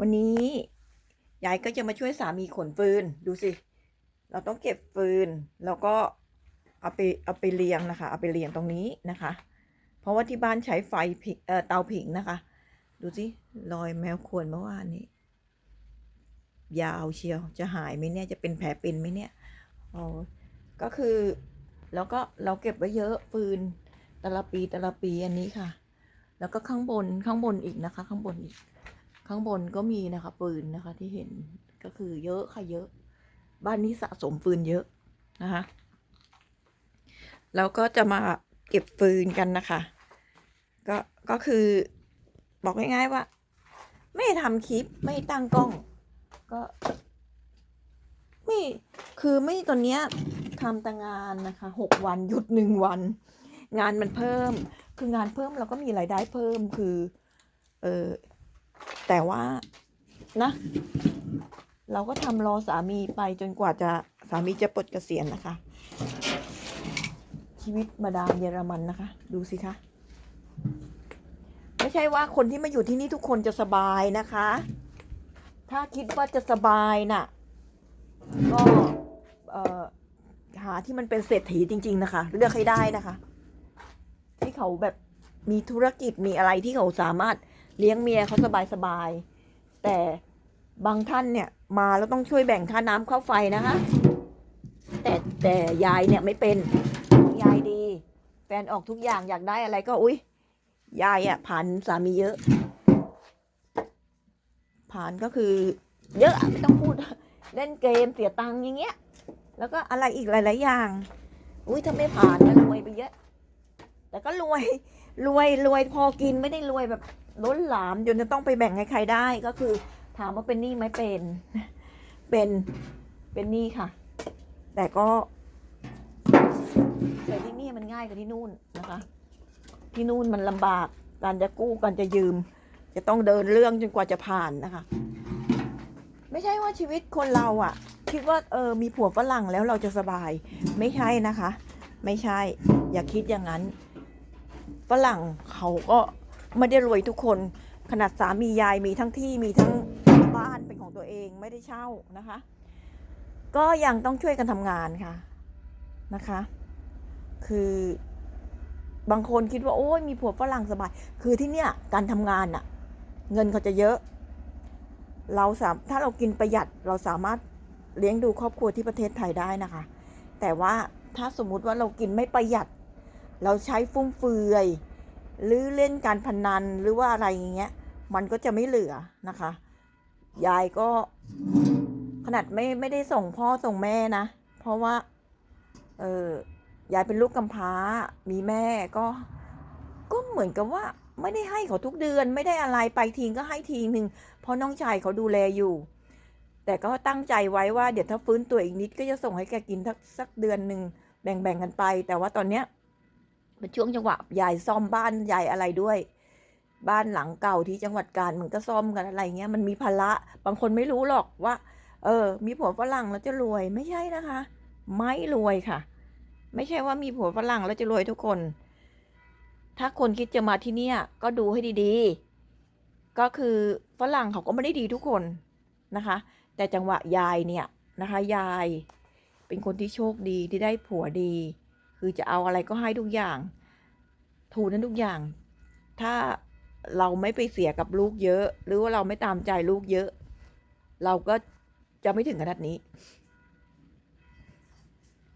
วันนี้ยายก็จะมาช่วยสามีขนฟืน ดูสิ เราต้องเก็บฟืน แล้วก็เอาไปเอาไปเรียงนะคะ เอาไปเรียงตรงนี้นะคะ เพราะว่าที่บ้านใช้ไฟผิงเอ่อเตาผิงนะคะ ดูสิรอยแมวขวนเมื่อวานนี้ ยาวเชียว จะหายไหมเนี่ย จะเป็นแผลเป็นไหมเนี่ยอ้ยก็คือแล้วก็เราเก็บไว้เยอะฟืนแต่ละปีแต่ละปีอันนี้ค่ะ แล้วก็ข้างบนข้างบนอีกนะคะ ข้างบนอีก ข้างบนก็มีนะคะปืนนะคะที่เห็นก็คือเยอะค่ะเยอะ บ้านนี้สะสมฟืนเยอะนะคะแล้วก็จะมาเก็บฟืนกันนะคะ ก็ก็คือบอกง่ายๆว่า ไม่ทำคลิปไม่ตั้งกล้อง ก็ไม่คือไม่ตอนเนี้ยทำแต่งานนะคะหกวันหยุดหนึ่งวัน งานมันเพิ่ม คืองานเพิ่มเราก็มีรายได้เพิ่มคือ เออ แต่ว่านะ เราก็ทำรอสามีไปจนกว่าจะสามีจะปลดเกษียณนะคะ ชีวิตมาดามเยอรมันนะคะ ดูสิคะไม่ใช่ว่าคนที่มาอยู่ที่นี่ทุกคนจะสบายนะคะ ถ้าคิดว่าจะสบายน่ะ ก็เออหาที่มันเป็นเศรษฐีจริง ๆ นะคะ เลือกให้ได้นะคะ ที่เขาแบบมีธุรกิจมีอะไรที่เขาสามารถ เลี้ยงเมียเขาสบายๆแต่บางท่านเนี่ยมาแล้วต้องช่วยแบ่งค่าน้ำค่าไฟนะคะ แต่แต่ยายเนี่ยไม่เป็นยายดี แฟนออกทุกอย่างอยากได้อะไรก็อุ้ยยายอะผ่านสามีเยอะ ผ่านก็คือ เยอะอะไม่ต้องพูดเล่นเกมเสียตังค์อย่างเงี้ย แล้วก็อะไรอีกหลาย ๆ อย่าง อุ้ยถ้าไม่ผ่านก็รวยไปเยอะ แต่ก็รวยรวยรวยพอกินไม่ได้รวยแบบ ล้นหลามจนจะต้องไปแบ่งให้ใครได้ก็คือ ถามว่าเป็นหนี้ไหมเป็น เป็นเป็นหนี้ค่ะ แต่ก็แต่ที่นี่มันง่ายกว่าที่นู่นนะคะ ที่นู่นมันลำบากการจะกู้การจะยืม จะต้องเดินเรื่องจนกว่าจะผ่านนะคะ ไม่ใช่ว่าชีวิตคนเราอะ่ะ คิดว่าเออมีผัวฝรั่งแล้วเราจะสบาย ไม่ใช่นะคะ ไม่ใช่ อย่าคิดอย่างนั้น ฝรั่งเขาก็ ไม่ได้รวยทุกคนขนาดสามียายมีทั้งที่มีทั้งบ้านเป็นของตัวเองไม่ได้เช่านะคะ ก็ยังต้องช่วยกันทำงานค่ะนะคะ คือบางคนคิดว่าโอ้ยมีผัวฝรั่งสบาย คือที่เนี่ยการทำงานอะเงินเขาจะเยอะ เราสามถ้าเรากินประหยัดเราสามารถเลี้ยงดูครอบครัวที่ประเทศไทยได้นะคะ แต่ว่าถ้าสมมุติว่าเรากินไม่ประหยัด เราใช้ฟุ่มเฟือย หรือเล่นการพนันหรือว่าอะไรอย่างเงี้ย มันก็จะไม่เหลือนะคะ ยายก็ ขนาดไม่ไม่ได้ส่งพ่อส่งแม่นะ เพราะว่า เออยายเป็นลูกกำพร้า มีแม่ก็ ก็เหมือนกับว่า ไม่ได้ให้เขาทุกเดือนไม่ได้อะไรไปทิ้งก็ให้ทีหนึ่งเพราะน้องชายเขาดูแลอยู่ แต่ก็ตั้งใจไว้ว่าเดี๋ยวถ้าฟื้นตัวอีกนิดก็จะส่งให้แกกินสักสักเดือนหนึ่งแบ่งๆกันไป แต่ว่าตอนเนี้ย เป็นช่วงจังหวะยายซ่อมบ้านยายอะไรด้วย บ้านหลังเก่าที่จังหวัดกาญมันก็ซ่อมกันอะไรเงี้ยมันมีภาระบางคนไม่รู้หรอกว่า เออ มีผัวฝรั่งแล้วจะรวยไม่ใช่นะคะ ไม่รวยค่ะ ไม่ใช่ว่ามีผัวฝรั่งแล้วจะรวยทุกคน ถ้าคนคิดจะมาที่เนี่ยก็ดูให้ดีๆ ก็คือฝรั่งเขาก็ไม่ได้ดีทุกคนนะคะ แต่จังหวะยายเนี่ยนะคะ ยาย เป็นคนที่โชคดีที่ได้ผัวดี คือจะเอาอะไรก็ให้ทุกอย่าง ถูนั้นทุกอย่าง ถ้าเราไม่ไปเสียกับลูกเยอะ หรือว่าเราไม่ตามใจลูกเยอะ เราก็จะไม่ถึงขนาดนี้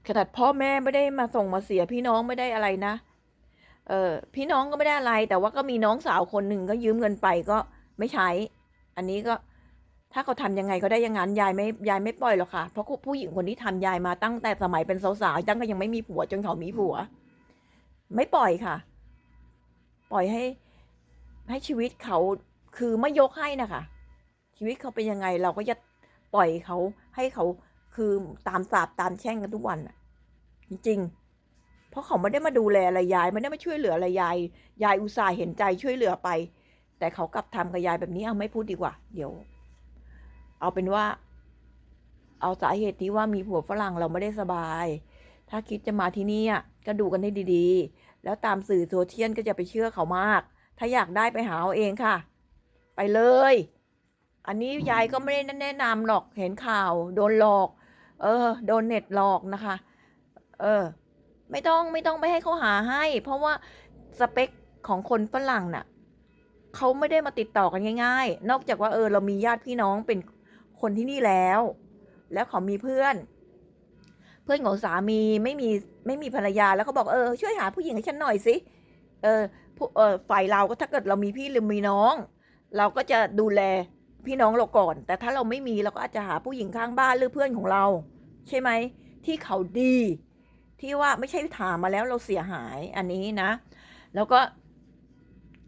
ขนาดพ่อแม่ไม่ได้มาส่งมาเสียพี่น้องไม่ได้อะไรนะ เออพี่น้องก็ไม่ได้อะไร แต่ว่าก็มีน้องสาวคนหนึ่งก็ยืมเงินไปก็ไม่ใช้ อันนี้ก็ ถ้าเขาทำยังไงก็ได้อยังงั้นยายไม่ยายไม่ปล่อยหรอกค่ะ เพราะผู้หญิงคนที่ทำยายมาตั้งแต่สมัยเป็นสาวๆตั้งก็ยังไม่มีผัวจนเขามีผัว ไม่ปล่อยค่ะ ปล่อยให้ ให้ชีวิตเขาคือไม่ยกให้นะคะชีวิตเขาเป็นยังไงเราก็จะปล่อยเขาให้เขาคือตามสาบตามแช่งกันทุกวันอะจริงๆ เพราะเขาไม่ได้มาดูแลอะไรยายไม่ได้มาช่วยเหลืออะไรยาย ยายอุตส่าห์เห็นใจช่วยเหลือไป แต่เขากลับทำกับยายแบบนี้เอาไม่พูดดีกว่า เดี๋ยว เอาเป็นว่า เอาสาเหตุที่ว่ามีผัวฝรั่งเราไม่ได้สบาย ถ้าคิดจะมาที่นี่อะก็ดูกันให้ดีๆ แล้วตามสื่อโซเชียลก็จะไปเชื่อเขามาก ถ้าอยากได้ไปหาเอาเองค่ะ ไปเลย อันนี้ยายก็ไม่ได้แนะนำหรอก เห็นข่าว โดนหลอก เออ โดนเน็ตหลอกนะคะ เออ ไม่ต้องไม่ต้องไปให้เขาหาให้ เพราะว่าสเปคของคนฝรั่งน่ะเขาไม่ได้มาติดต่อกันง่าย ๆ นอกจากว่าเออเรามีญาติพี่น้องเป็น คนที่นี่แล้ว แล้วเขามีเพื่อน เพื่อนของสามีไม่มีไม่มีภรรยาแล้วเขาบอกเออช่วยหาผู้หญิงให้ฉันหน่อยสิเออผู้เออฝ่ายเราก็ถ้าเกิดเรามีพี่หรือมีน้อง เราก็จะดูแลพี่น้องเราก่อน แต่ถ้าเราไม่มีเราก็อาจจะหาผู้หญิงข้างบ้านหรือเพื่อนของเรา ใช่ไหมที่เขาดี ที่ว่าไม่ใช่ถามมาแล้วเราเสียหายอันนี้นะ แล้วก็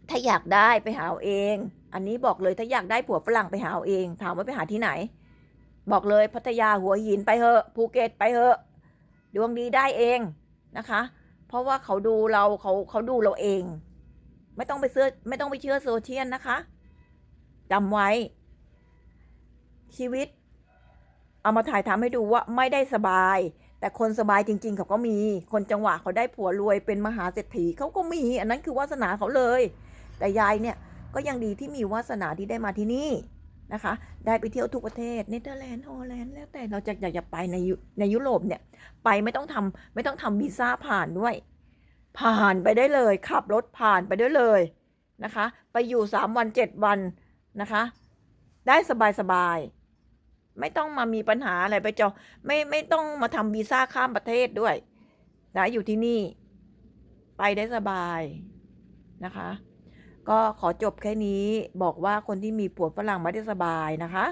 ถ้าอยากได้ไปหาเอาเอง อันนี้บอกเลยถ้าอยากได้ผัวฝรั่งไปหาเอาเอง ถามว่าไปหาที่ไหน บอกเลยพัทยาหัวหินไปเถอะภูเก็ตไปเถอะดวงดีได้เองนะคะ เพราะว่าเขาดูเราเขาเขาดูเราเอง ไม่ต้องไปเชื่อไม่ต้องไปเชื่อโซเชียลนะคะจำไว้ ชีวิต เอามาถ่ายทำให้ดูว่าไม่ได้สบาย แต่คนสบายจริง ๆ เขาก็มี คนจังหวะเขาได้ผัวรวยเป็นมหาเศรษฐีเขาก็มี อันนั้นคือวาสนาเขาเลย แต่ยายเนี่ย ก็ยังดีที่มีวาสนาที่ได้มาที่นี่นะคะ ได้ไปเที่ยวทุกประเทศเนเธอร์แลนด์ฮอลแลนด์แล้วแต่เราจะอยากจะไปในในยุโรปเนี่ย ไปไม่ต้องทำไม่ต้องทำวีซ่าผ่านด้วย ผ่านไปได้เลย ขับรถผ่านไปได้เลยนะคะ ไปอยู่สามวันเจ็ดวันนะคะ ได้สบายสบายไม่ต้องมามีปัญหาอะไรไปจอไม่ไม่ต้องมาทำวีซ่าข้ามประเทศด้วยนะอยู่ที่นี่ ไปได้สบายนะคะ ก็ขอจบแค่นี้บอกว่าคนที่มีผัวฝรั่งไม่ได้สบายนะคะ